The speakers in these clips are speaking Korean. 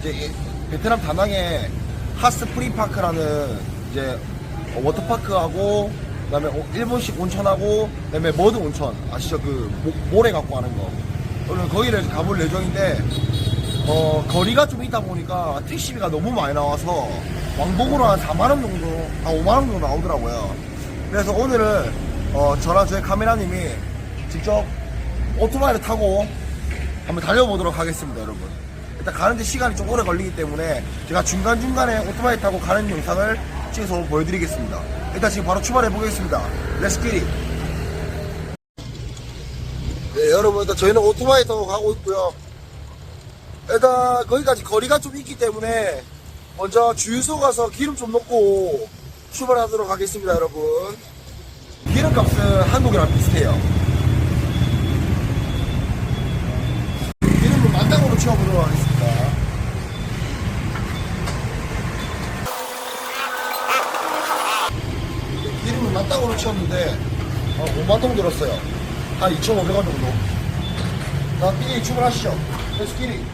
이제 이- 베트남 다낭에 핫스프링 파크라는 이제 어, 워터파크하고 그다음에 오- 일본식 온천하고 그다음에 머드 온천 아시죠 그 모, 모래 갖고 하는 거 오늘 거기를 가볼 예정인데 어, 거리가 좀 있다 보니까 택시비가 너무 많이 나와서 왕복으로 한 4만 원 정도, 한 5만 원 정도 나오더라고요. 그래서 오늘은, 어, 저랑 저희 카메라님이 직접 오토바이를 타고 한번 달려보도록 하겠습니다, 여러분. 일단 가는데 시간이 좀 오래 걸리기 때문에 제가 중간중간에 오토바이 타고 가는 영상을 찍어서 보여드리겠습니다. 일단 지금 바로 출발해 보겠습니다. 렛츠 기릿! 네, 여러분, 일단 저희는 오토바이 타고 가고 있고요. 일단 거기까지 거리가 좀 있기 때문에 먼저 주유소 가서 기름 좀 넣고 출발하도록 하겠습니다 여러분 기름값은 한국이랑 비슷해요 기름을 만땅으로 채워보도록 하겠습니다 기름을 만땅으로 채웠는데 어, 5만동 들었어요. 한 2,500원 정도. 자 끼리 출발하시죠. 렛츠 끼리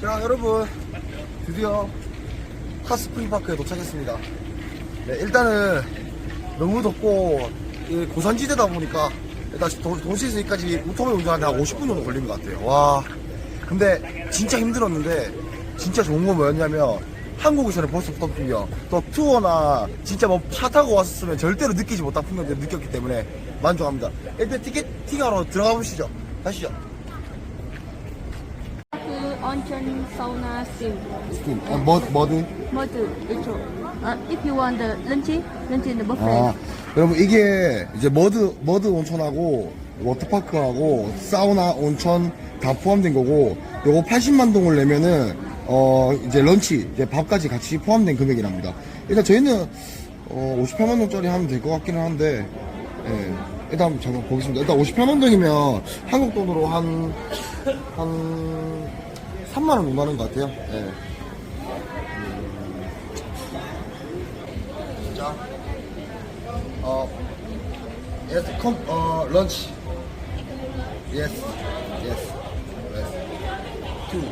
자 여러분. 드디어 핫스프링 파크에 도착했습니다. 네 일단은 너무 덥고 이 고산지대다 보니까 일단 도, 도시에서 여기까지 오토바이 운전하는데 한 50분 정도 걸린 것 같아요. 와. 근데 진짜 힘들었는데 진짜 좋은 건 뭐였냐면 한국에서는 벌써 또 풍경 또 투어나 진짜 뭐 차 타고 왔으면 절대로 느끼지 못한 풍경들을 느꼈기 때문에 만족합니다. 일단 티켓팅하러 들어가 보시죠. 가시죠 그 온천 사우나 스팀 어, 뭐, 뭐든 모두 이쪽 아, if you want the lunch lunch in the buffet 아, 여러분 이게 이제 머드 머드 온천하고 워터파크하고 사우나 온천 다 포함된 거고 요거 80만 동을 내면은 어 이제 런치 이제 밥까지 같이 포함된 금액이랍니다. 일단 저희는 어 58만 동짜리 하면 될 것 같기는 한데 예. 일단 잠깐 보겠습니다. 일단 58만 동이면 한국 돈으로 한한 3만 원 정도 하는 것 같아요. 예. 자. 어, yes, come, uh, lunch. Yes, yes, yes. Two.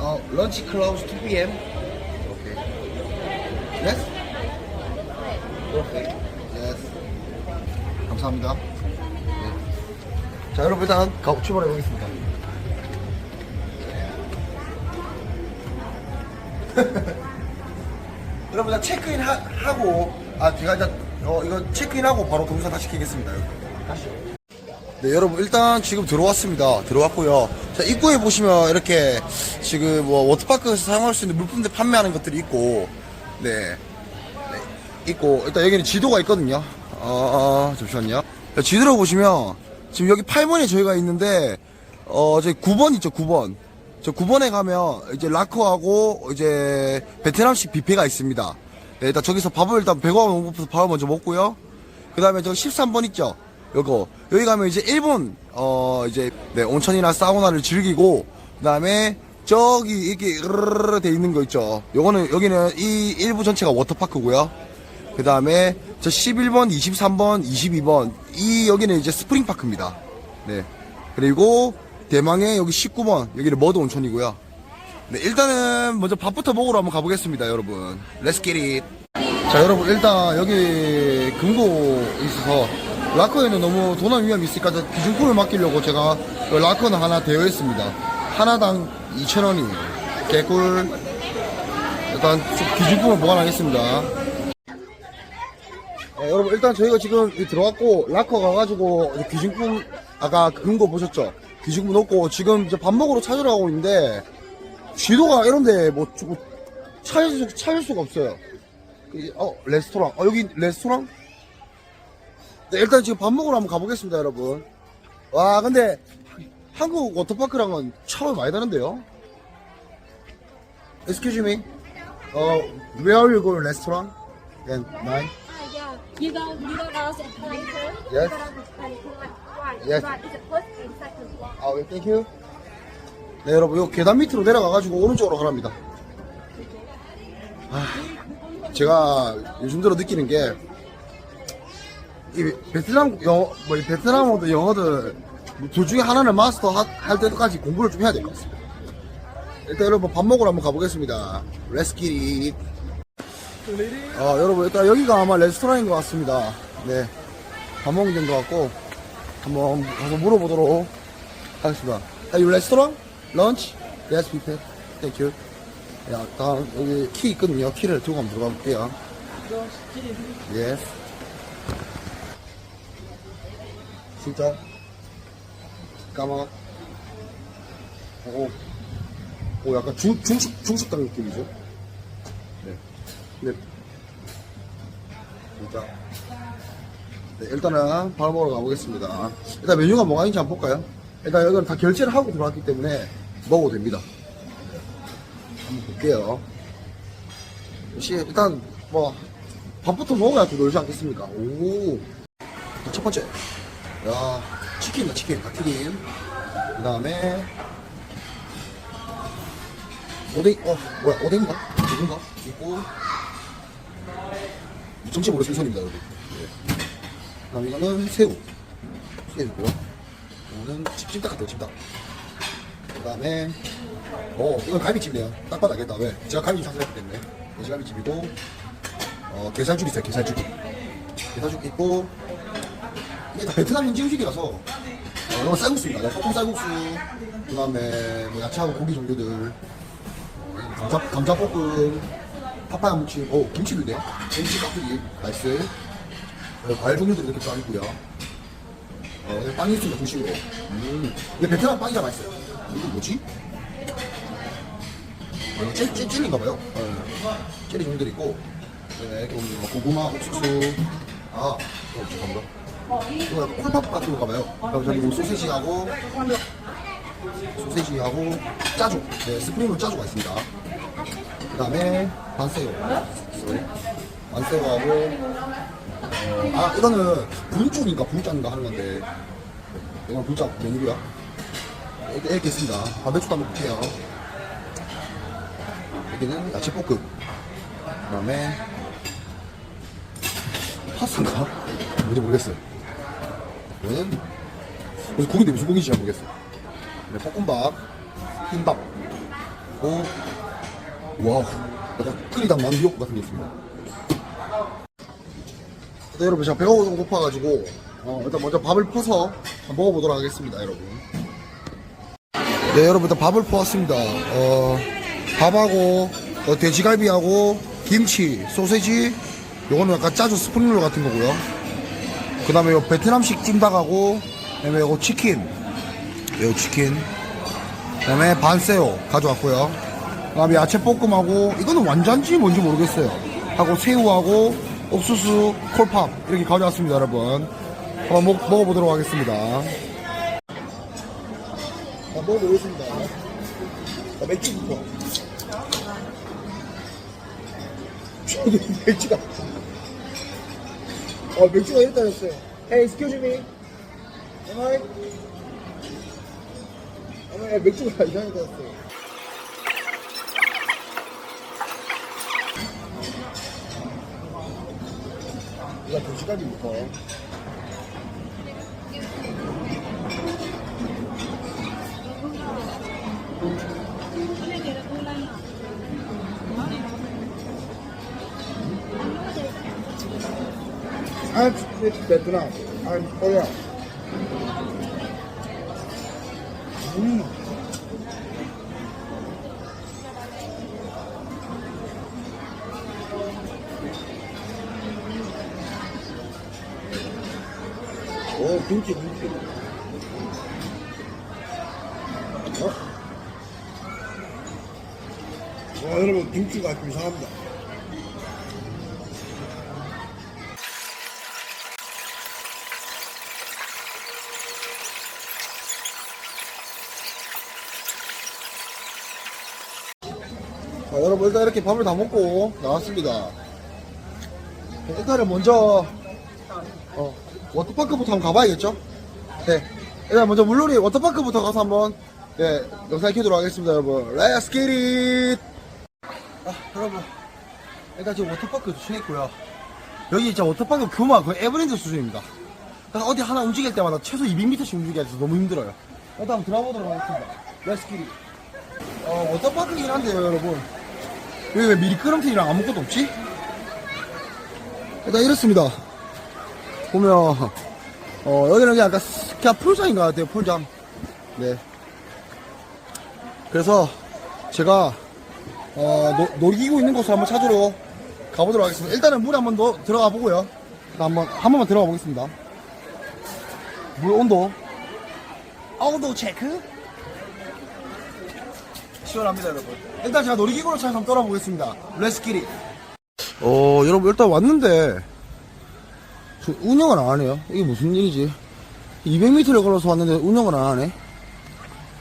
Uh, lunch close 2 p.m. Okay. Yes? Okay. Yes. 감사합니다. 네. 자, 여러분 일단 가, 출발해 보겠습니다. 여러분 다 체크인 하, 하고 아 제가 일단 어 이거 체크인하고 바로 동영상 다시 켜겠습니다. 다시 네 여러분 일단 지금 들어왔습니다. 들어왔고요. 자 입구에 보시면 이렇게 지금 뭐 워터파크에서 사용할 수 있는 물품들 판매하는 것들이 있고 네, 네 있고 일단 여기는 지도가 있거든요. 어 잠시만요. 자, 지도를 보시면 지금 여기 8번에 저희가 있는데 어 저기 9번 있죠 9번 저 9번에 가면 이제 라커하고 이제 베트남식 뷔페가 있습니다. 네, 일단 저기서 밥을 일단 100원 먹고서 밥을 먼저 먹고요. 그 다음에 저 13번 있죠. 요거. 여기 가면 이제 일본, 어, 이제, 네, 온천이나 사우나를 즐기고, 그 다음에 저기 이렇게 으르르르 돼 있는 거 있죠. 요거는, 여기는 이 일부 전체가 워터파크고요. 그 다음에 저 11번, 23번, 22번, 이 여기는 이제 스프링 파크입니다. 네. 그리고 대망의 여기 19번, 여기는 머드 온천이고요. 네, 일단은 먼저 밥부터 먹으러 한번 가보겠습니다, 여러분. Let's get it. 자, 여러분, 일단 여기 금고 있어서 라커에는 너무 도난 위험이 있으니까 저 기준품을 맡기려고 제가 그 라커는 하나 되어 있습니다. 하나당 2,000원이 개꿀. 일단 좀 기준품을 보관하겠습니다. 네, 여러분 일단 저희가 지금 들어왔고 라커 가가지고 귀중품 아까 금고 보셨죠? 귀중품 넣고 지금 이제 밥 먹으러 찾으러 가고 있는데 지도가 이런데 뭐, 저- 뭐 찾을, 수, 찾을 수가 없어요. 이- 어 레스토랑 어 여기 레스토랑? 네, 일단 지금 밥 먹으러 한번 가보겠습니다 여러분. 와 근데 한국 워터파크랑은 차원이 많이 다른데요? Excuse me. 어, where are you going restaurant? And nine? You don't, you don't ask a planter? Yes. You don't. Yes. The first and second one. 아, 네, 땡큐. 네, 여러분, 요 계단 밑으로 내려가가지고 오른쪽으로 가랍니다. 아, 제가 요즘 들어 느끼는 게, 이 베트남 영어, 뭐, 이 베트남어도 영어도 둘 중에 하나는 마스터 하- 할 때까지 공부를 좀 해야 될 것 같습니다. 일단 여러분 밥 먹으러 한번 가보겠습니다. 레스키리. 아, 여러분, 일단 여기가 아마 레스토랑인 것 같습니다. 네. 밥 먹는 데인 것 같고, 한번 가서 물어보도록 하겠습니다. Are you restaurant? Lunch? Yes, we pay. Thank you. 야, 다음 여기 키 있거든요. 키를 들고 한번 들어가 볼게요. Yes. 진짜 까마. 오, 오, 약간 중, 중식, 중식당 느낌이죠? 네. 네. 진짜. 네, 일단은 밥 먹으러 가보겠습니다. 일단 메뉴가 뭐가 있는지 한번 볼까요? 일단 여기는 다 결제를 하고 들어왔기 때문에 먹어도 됩니다. 한번 볼게요. 역시 일단 뭐 밥부터 먹어야 또 놀지 않겠습니까? 오. 첫 번째. 야, 치킨이다, 치킨. 닭튀김. 그 다음에 오뎅, 어, 뭐야, 오뎅인가? 오뎅인가? 있고 정치 모르 생선입니다, 여러분. 네. 그다음 이거는 새우. 새우고요. 이거는 찜닭 같아요 찜닭. 그 다음에 어 이건 갈비찜이네요. 딱 봐도 알겠다. 왜? 제가 갈비찜 사서 했기 때문에. 돼지 갈비찜이고 어 게살죽 있어요 게살죽 게살죽 있고 이게 다 베트남 현지 음식이라서 어, 이건 쌀국수입니다. 소금 쌀국수 그 다음에 뭐 야채하고 고기 종류들 어, 감자, 감자볶음 파파야 무침 오 김치도 있네요 김치 깍두기 나이스 어, 과일 종류들이 이렇게 쫙 있고요. 어, 여기 빵이 있습니다, 중식으로. 음. 근데 베트남 빵이라 맛있어요. 이거 뭐지? 어, 젤, 젤, 젤리인가봐요. 어, 젤리 종류들 있고. 네, 이렇게 뭐 고구마, 옥수수. 아, 어, 죄송합니다. 이거 약간 콜팝 같은 건가봐요. 그럼 저기 뭐 소세지하고, 소세지하고 짜조. 네, 스프링으로 짜조가 있습니다. 그 다음에 반새우. 반새우하고, 아 이거는 불쪽인가 불장인가 하는 건데. 이건 불장 메뉴고요. 이렇게, 이렇게 있습니다. 바베큐도 한번 볼게요. 여기는 야채볶음. 그 다음에 파스타인가? 뭔지 모르겠어요. 이거는 무슨 고기인데 무슨 고기인지 잘 모르겠어요. 네, 볶음밥 흰밥 그리고 와우. 약간 끓이다 만두국 같은 게 있습니다. 일단 여러분 제가 배가 너무 고파가지고 어, 일단 먼저 밥을 퍼서 먹어보도록 하겠습니다 여러분. 네 여러분 일단 밥을 퍼왔습니다. 어, 밥하고 어, 돼지갈비하고 김치 소세지 요거는 약간 짜조 스프링롤 같은 거고요. 그 다음에 요 베트남식 찜닭하고 그 다음에 요거 치킨. 요 치킨. 그 다음에 반새우 가져왔고요 그 다음에 야채 볶음하고 이거는 완전지 뭔지 모르겠어요. 하고 새우하고 옥수수 콜팝 이렇게 가져왔습니다 여러분. 한번 먹, 먹어보도록 하겠습니다. 자, 먹어보겠습니다. 자, 맥주부터. 저기 맥주가 어 맥주가 일단했어요. Hey excuse me. Am I? 아, 맥주가 이상하게 됐어요 이거 돼지갈비부터 I'm speak Vietnam. I'm Korea. 와, 여러분, 김치가 좀 이상합니다. 자, 여러분, 일단 이렇게 밥을 다 먹고 나왔습니다. 일단은 먼저 어, 워터파크부터 한번 가봐야겠죠? 네. 일단 먼저 물놀이 워터파크부터 가서 한번, 네, 영상 켜도록 하겠습니다, 여러분. Let's get! 아, 여러분. 일단 지금 워터파크 도착했고요. 여기 진짜 워터파크 규모가 거의 에버랜드 수준입니다. 그래서 어디 하나 움직일 때마다 최소 200m씩 움직여야 돼서 너무 힘들어요. 일단 한번 들어가 보도록 하겠습니다. Let's get. 어, 워터파크긴 한데요, 여러분. 여기 왜 미리끄럼틀이랑 아무것도 없지? 일단 이렇습니다. 보면, 어, 여기는 그냥 약간 스- 그냥 풀장인 것 같아요, 풀장. 네. 그래서 제가, 어, 노, 놀이기구 있는 곳을 한번 찾으러 가보도록 하겠습니다. 일단은 물에 한번 더 들어가 보고요. 일단 한번, 한 번만 들어가 보겠습니다. 물 온도. 온도 체크. 시원합니다, 여러분. 일단 제가 놀이기구로 차 한번 떠나보겠습니다. 렛츠기리. 어, 여러분, 일단 왔는데, 저 운영을 안 하네요. 이게 무슨 일이지? 200m를 걸어서 왔는데 운영을 안 하네.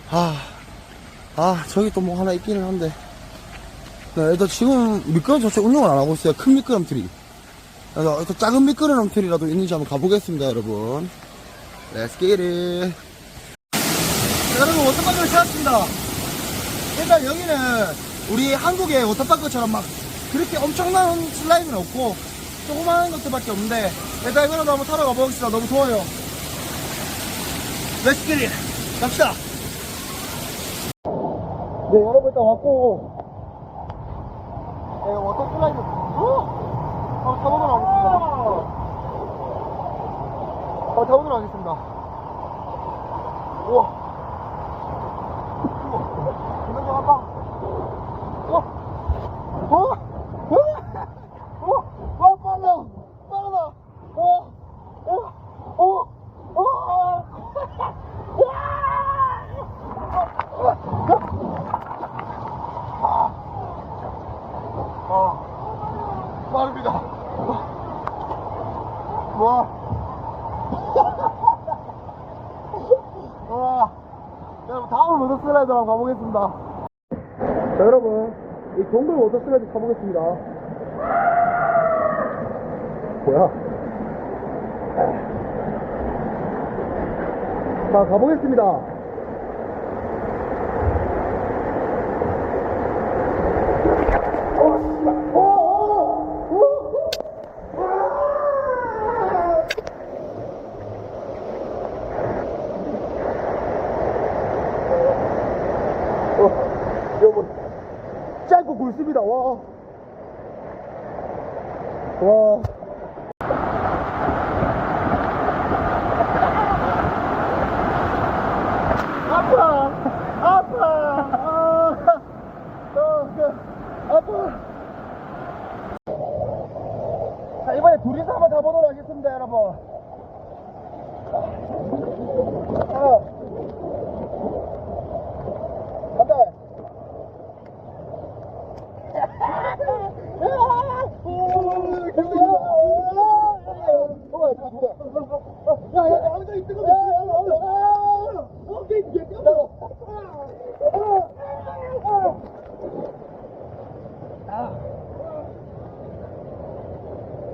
아, 아, 저기 또 뭐 하나 있기는 한데. 네, 일단 지금 미끄럼 자체 운영을 안 하고 있어요. 큰 미끄럼틀이. 그래서 일단 작은 미끄럼틀이라도 있는지 한번 가보겠습니다, 여러분. It. 자, 여러분, 워터파크를 찾았습니다. 일단 여기는 우리 한국의 워터파크처럼 막 그렇게 엄청난 슬라이드는 없고 조그마한 것들밖에 없는데 일단 이거라도 한번 타러 가보겠습니다. 너무 더워요. 렛츠 기릿 갑시다. 네 여러분 일단 왔고 네, 워터 슬라이드 어? 타보도록 하겠습니다. 한번 타보도록 하겠습니다. 우와. 이거 좀 한방. 어? 어? 어? 어? 와, 빨라! 빨라! 어? 어? 어? 어? 아, 빠릅니다. 와. 와. 여러분, 슬라이드로 한번 가보겠습니다. 자, 여러분. 이 동굴 워터 슬라이드 가보겠습니다. 뭐야? 자, 가보겠습니다. 어, 어, 어, 어. 어, 여러분. 짧고 굵습니다. 와. 와. 아파. 아파. 아. 어, 그, 아파. 자, 이번에 둘이서 한번 가보도록 하겠습니다, 여러분. 어. 간다.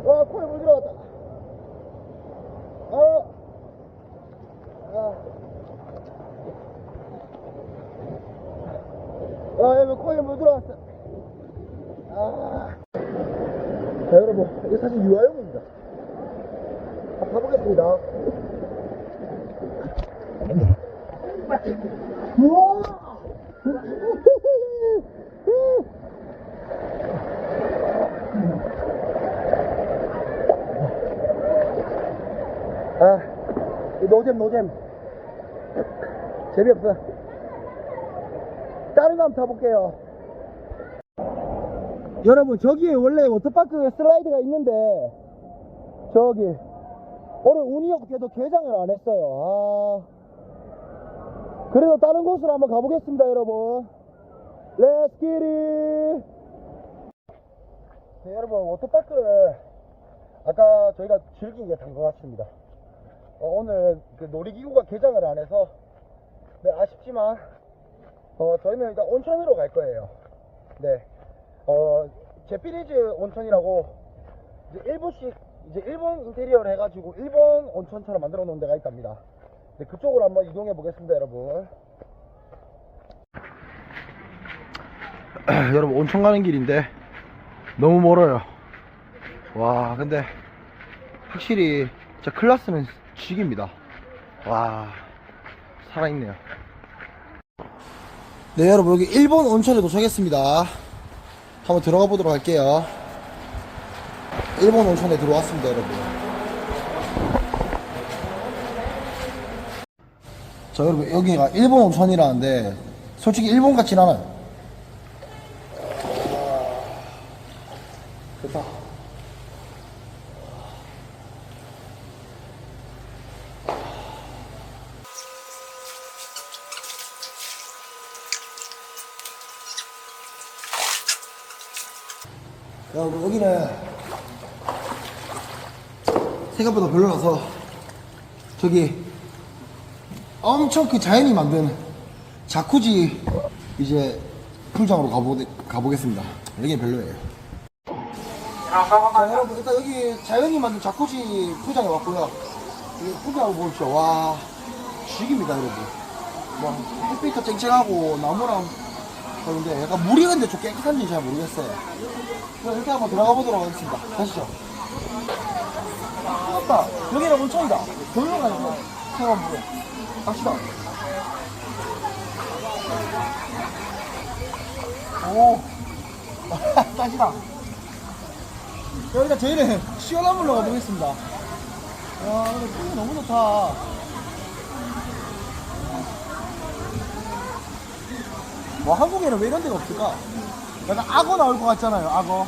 와, 코에 물 들어갔다. 아. 아. 아, 여러분, 코에 물 들어갔어. 아. 자, 여러분, 이게 사실 유아용입니다. 한번 가보겠습니다. 우와! 아, 이 노잼, 노잼. 재미없어. 다른 거 한번 타볼게요. 여러분 저기에 원래 워터파크 슬라이드가 있는데 저기 올해 운이 없게도 개장을 안 했어요 아 그래도 다른 곳으로 한번 가보겠습니다 여러분. It. 네, 여러분 워터파크를 아까 저희가 즐기게 된 것 같습니다. 어, 오늘 그 놀이기구가 개장을 안 해서 네 아쉽지만 어, 저희는 일단 온천으로 갈 거예요. 네. 어, 제피리즈 온천이라고 이제 1분씩 이제 일본 인테리어를 해가지고 일본 온천처럼 만들어 놓은 데가 있답니다. 네, 그쪽으로 한번 이동해 보겠습니다, 여러분. 여러분 온천 가는 길인데 너무 멀어요. 와, 근데 확실히 진짜 클라스는 죽입니다. 와, 살아있네요. 네, 여러분 여기 일본 온천에 도착했습니다. 한번 들어가 보도록 할게요. 일본 온천에 들어왔습니다, 여러분. 자, 여러분, 여기가 일본 온천이라는데, 솔직히 일본 같진 않아요. 좋다. 여러분, 여기는 생각보다 별로라서 저기 엄청 그 자연이 만든 자쿠지 이제 풀장으로 가보, 가보겠습니다. 여기 별로예요. 자, 여러분 일단 여기 자연이 만든 자쿠지 풀장에 왔고요. 이 풀장을 보십시오. 와 죽입니다 여러분. 뭐 햇빛도 쨍쨍하고 나무랑 그런데 약간 물이 근데 좀 깨끗한지 잘 모르겠어요. 그럼 일단 한번 들어가 보도록 하겠습니다. 가시죠. 맞다. 여기는 온천이다. 조용히 가요. 체험 물에. 갑시다. 오. 따시다. 여기다 저희는 시원한 물로 가보겠습니다. 와, 근데 풍이 너무 좋다. 뭐 한국에는 왜 이런 데가 없을까? 약간 악어 나올 것 같잖아요, 악어.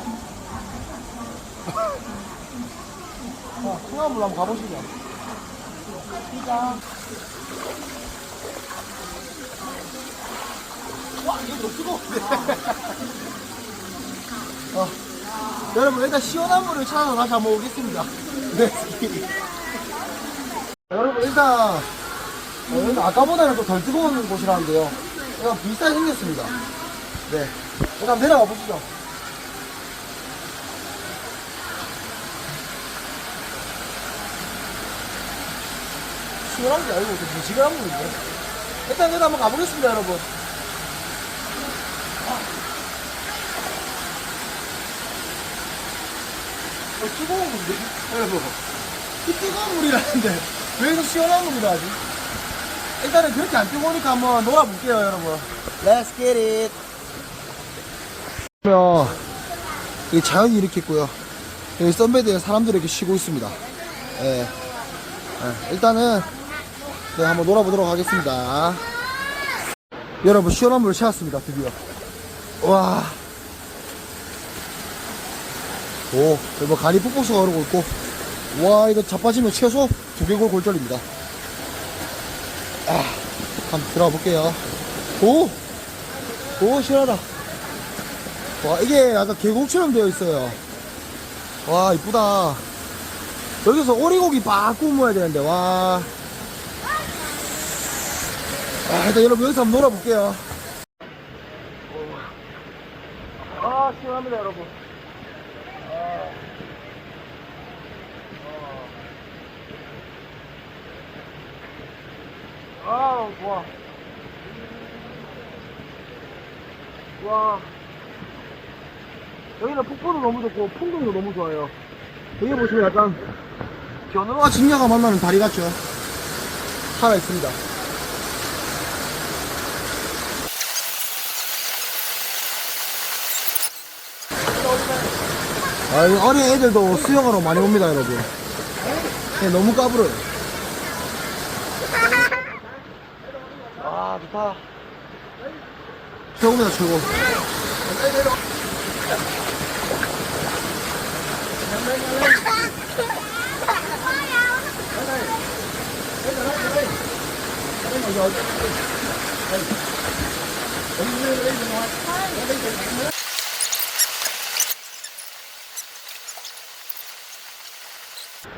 어, 청화물 한번 가보시죠. 진짜. 와, 이거 너무 뜨거운데. 어, 여러분, 일단 시원한 물을 찾아서 다시 한번 오겠습니다. 네. 여러분, 일단, 어, 여기는 아까보다는 좀 덜 뜨거운 곳이라는데요. 약간 비슷하게 생겼습니다. 네. 일단 내려가 보시죠. 시원한 게 아니고 좀 미지근한 물인데. 일단 여기 한번 가보겠습니다, 여러분. 어, 뜨거운 물인데? 여러분. 이 뜨거운 물이라는데, 왜 이렇게 시원한 물이라 하지? 일단은 그렇게 안 뜨거우니까 한번 놀아볼게요, 여러분. Let's get it. 그러면, 이 자연이 이렇게 있고요. 여기 썬베드에 사람들이 이렇게 쉬고 있습니다. 예. 예, 일단은, 네, 한번 놀아보도록 하겠습니다. 여러분, 시원한 물을 채웠습니다, 드디어. 와. 오, 여기 뭐 간이 푹푹 흐르고 있고. 와, 이거 자빠지면 최소 두개골 골절입니다. 아, 한번 들어가 볼게요. 오! 오, 시원하다. 와, 이게 약간 계곡처럼 되어 있어요. 와, 이쁘다. 여기서 오리고기 막 구워야 되는데, 와. 아, 일단 여러분 여기서 한번 놀아볼게요. 아, 시원합니다, 여러분. 아, 좋아. 와. 여기는 폭포도 너무 좋고, 풍경도 너무 좋아요. 여기 보시면 약간, 견우와 직녀가 만나는 다리 같죠? 살아있습니다. 아, 이 어린 애들도 수영하러 많이 옵니다, 여러분. 네, 너무 까불어요. 아, 좋다. 최고입니다, 최고.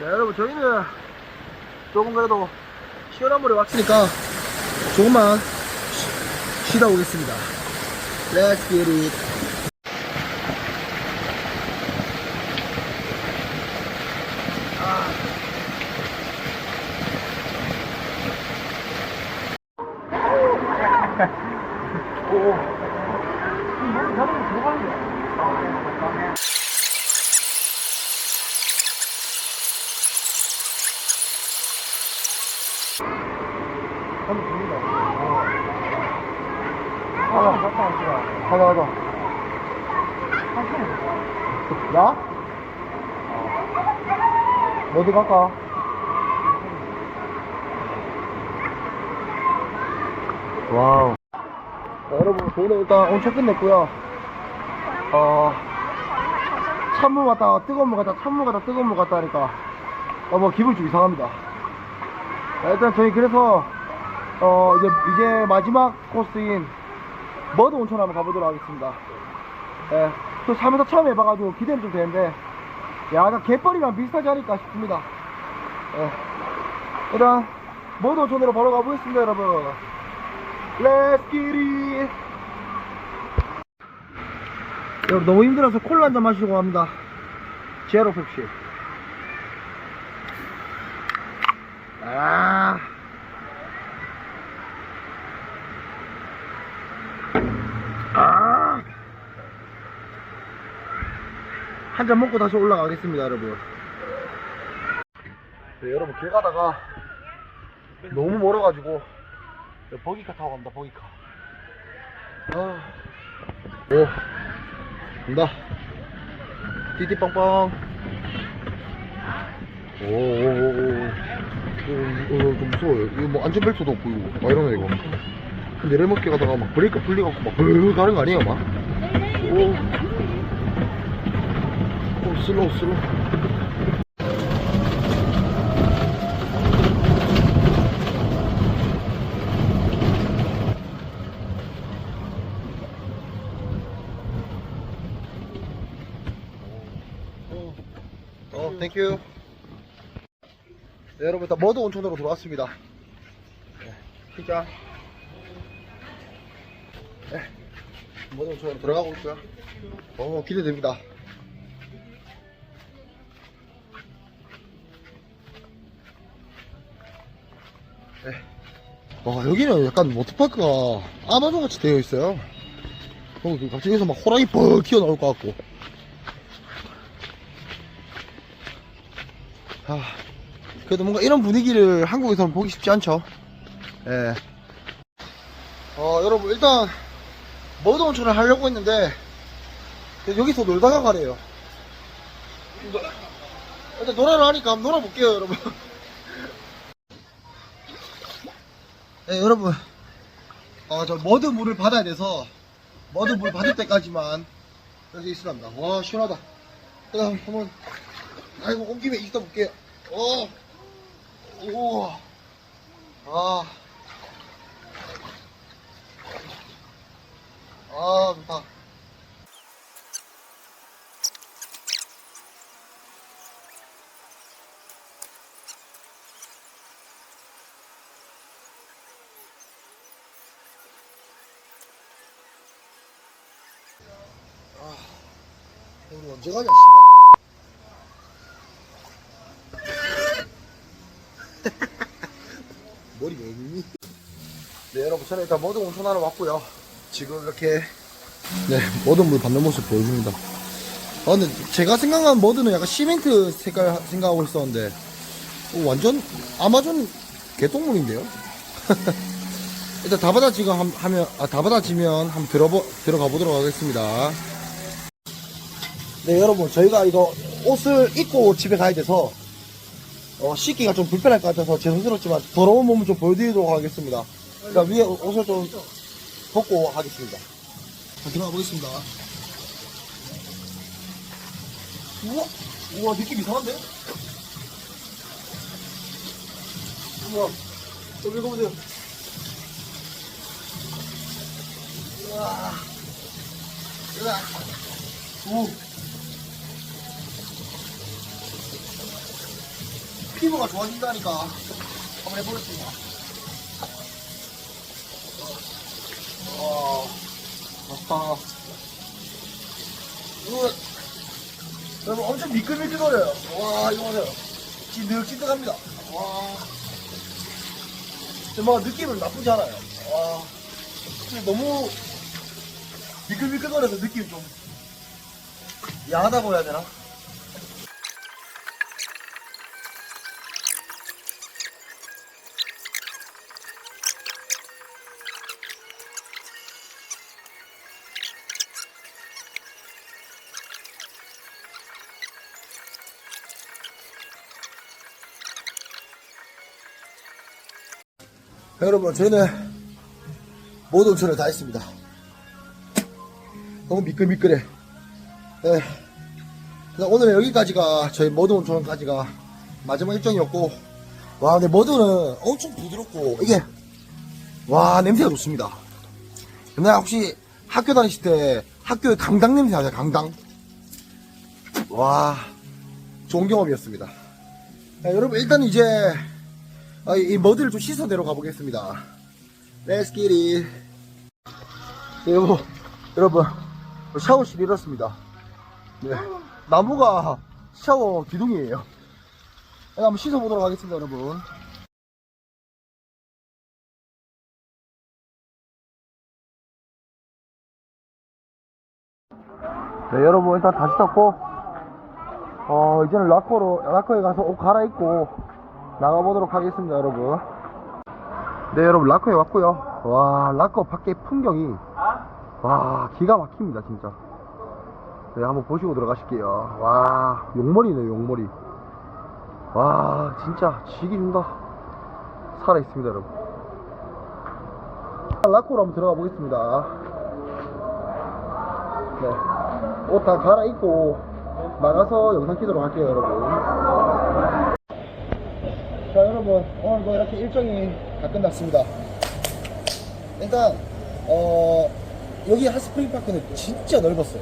자, 여러분, 저희는 조금 그래도 시원한 물에 왔으니까 조금만 쉬- 쉬다 오겠습니다. Let's. 가자, 가자. 나? 어디 갈까? 와우. 자, 여러분, 저희는 일단 온천 끝냈고요. 어, 찬물 갔다가 뜨거운 물 갔다 찬물 갔다 뜨거운 물 갔다 하니까 어, 뭐 기분이 좀 이상합니다. 자, 일단 저희 그래서 어, 이제, 이제 마지막 코스인 머드 온천 한번 가보도록 하겠습니다. 예, 또 살면서 처음 해봐가지고 기대는 좀 되는데, 약간 갯벌이랑 비슷하지 않을까 싶습니다. 예. 일단, 머드 온천으로 바로 가보겠습니다, 여러분. Let's! 여러분, 너무 힘들어서 콜라 한 잔 마시고 갑니다. 제로 펩시. 아. 아. 한 잔 먹고 다시 올라가겠습니다, 여러분. 네, 여러분, 길 가다가 너무 멀어가지고 네, 버기카 타고 갑니다, 버기카. 아. 오. 간다. 띠띠빵빵. 오오오오. 이거, 이거 좀 무서워요. 이거 뭐 안전벨트도 없고, 이거. 막 이러네, 이거. 내려먹게 가다가 막 브레이크 풀리갖고 막벌 가는 거 아니에요, 막? 오. 오, 슬로우, 슬로우. 어, 땡큐. 네, 여러분, 일단 머드 온천으로 들어왔습니다. 네, 피자. 네, 머드 온천으로 들어가고 있고요. 어, 기대됩니다. 와, 여기는 약간 워터파크가 아마존 같이 되어 있어요. 어, 그 갑자기 여기서 막 호랑이 뻘 튀어나올 것 같고. 아, 그래도 뭔가 이런 분위기를 한국에서는 보기 쉽지 않죠. 예. 어, 여러분, 일단, 머드 온천을 하려고 했는데, 여기서 놀다가 가래요. 일단 놀아라 하니까 한번 놀아볼게요, 여러분. 네, 여러분. 어, 저 머드 물을 받아야 돼서, 머드 물 받을 때까지만 여기 있으랍니다. 와, 시원하다. 그다음 한번 아이고 온 김에 있어 볼게요. 어, 오, 아, 아 좋다. 아, 우리 언제 가냐, 씨발. 머리 왜 있니? 네, 여러분, 저는 일단 머드 온천하러 왔고요. 지금 이렇게, 네, 머드 물 받는 모습 보여줍니다. 아, 근데 제가 생각한 머드는 약간 시멘트 색깔 생각하고 있었는데, 어, 완전 아마존 개똥물인데요? 일단 다 받아지고 함- 하면, 아, 다 받아지면 한번 들어보, 들어가 보도록 하겠습니다. 네, 여러분, 저희가 이거 옷을 입고 집에 가야 돼서, 어, 씻기가 좀 불편할 것 같아서 죄송스럽지만 더러운 몸을 좀 보여드리도록 하겠습니다. 그러니까 위에 옷을 좀 벗고 하겠습니다. 자, 들어가 보겠습니다. 우와, 우와, 느낌 이상한데? 우와, 좀 읽어보세요. 우와, 우와, 오. 피부가 좋아진다니까 한번 해보겠습니다. 와, 아하. 이거, 여러분 엄청 미끌미끌거려요. 와, 이거 보세요. 찐득찐득합니다. 와. 근데 뭐 느낌은 나쁘지 않아요. 와. 근데 너무 미끌미끌거려서 느낌이 좀 야하다고 해야 되나? 여러분, 저희는 모든 온천을 다 했습니다. 너무 미끌미끌해. 네. 오늘은 여기까지가 저희 모든 온천까지가 마지막 일정이었고, 와, 근데 머드는 엄청 부드럽고, 이게, 와, 냄새가 좋습니다. 옛날에 혹시 학교 다니실 때 학교에 강당 냄새 나요, 강당? 와, 좋은 경험이었습니다. 자, 여러분, 일단 이제, 아, 이 머드를 좀 씻어 내려 가 보겠습니다. Let's get it. 네, 여러분, 샤워실 이렇습니다. 네. 나무가 샤워 기둥이에요. 네, 한번 씻어보도록 하겠습니다, 여러분. 네, 여러분, 일단 다 씻었고, 어, 이제는 락커로, 락커에 가서 옷 갈아입고 나가보도록 하겠습니다, 여러분. 네, 여러분, 락커에 왔고요 와, 락커 밖에 풍경이, 와, 기가 막힙니다, 진짜. 네, 한번 보시고 들어가실게요. 와, 용머리네, 용머리. 와, 진짜, 지기 준다. 살아있습니다, 여러분. 락커로 한번 들어가 보겠습니다. 네. 옷 다 갈아입고 나가서 영상 키도록 할게요, 여러분. 자, 여러분. 오늘도 이렇게 일정이 다 끝났습니다. 일단, 어, 여기 핫스프링 파크는 진짜 넓었어요.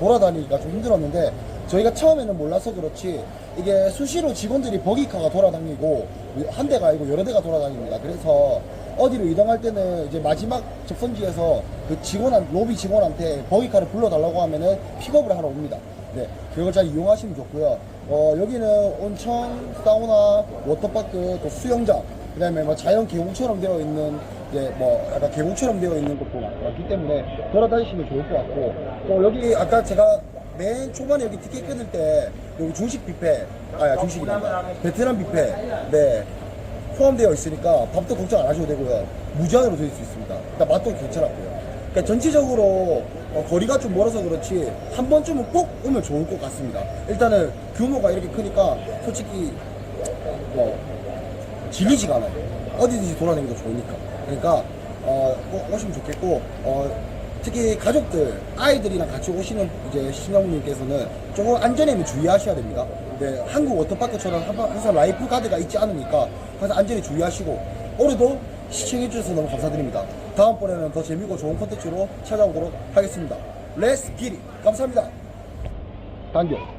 돌아다니기가 좀 힘들었는데, 저희가 처음에는 몰라서 그렇지, 이게 수시로 직원들이 버기카가 돌아다니고, 한 대가 아니고 여러 대가 돌아다닙니다. 그래서, 어디로 이동할 때는 이제 마지막 접선지에서 그 직원한, 로비 직원한테 버기카를 불러달라고 하면은 픽업을 하러 옵니다. 네. 그걸 잘 이용하시면 좋고요. 어, 여기는 온천, 사우나, 워터파크, 또 수영장, 그 다음에 뭐 자연 계곡처럼 되어 있는, 이제 뭐 약간 계곡처럼 되어 있는 곳도 많- 많기 때문에 돌아다니시면 좋을 것 같고, 또 여기 아까 제가 맨 초반에 여기 티켓 끊을 때 여기 중식 뷔페, 아, 중식이란다. 베트남 뷔페, 네. 포함되어 있으니까 밥도 걱정 안 하셔도 되고요. 무제한으로 드실 수 있습니다. 일단 맛도 괜찮았고요. 그러니까 전체적으로 어, 거리가 좀 멀어서 그렇지 한 번쯤은 꼭 오면 좋을 것 같습니다. 일단은 규모가 이렇게 크니까 솔직히 뭐 질리지가 않아요. 어디든지 돌아다니기도 좋으니까. 그러니까 어, 꼭 오시면 좋겠고 어, 특히 가족들 아이들이랑 같이 오시는 이제 신랑님께서는 조금 안전에는 주의하셔야 됩니다. 네, 한국 워터파크처럼 항상 라이프 가드가 있지 않으니까 항상 안전에 주의하시고 올해도 시청해 주셔서 너무 감사드립니다. 다음번에는 더 재미있고 좋은 콘텐츠로 찾아오도록 하겠습니다. 렛츠 기리 감사합니다. 단결.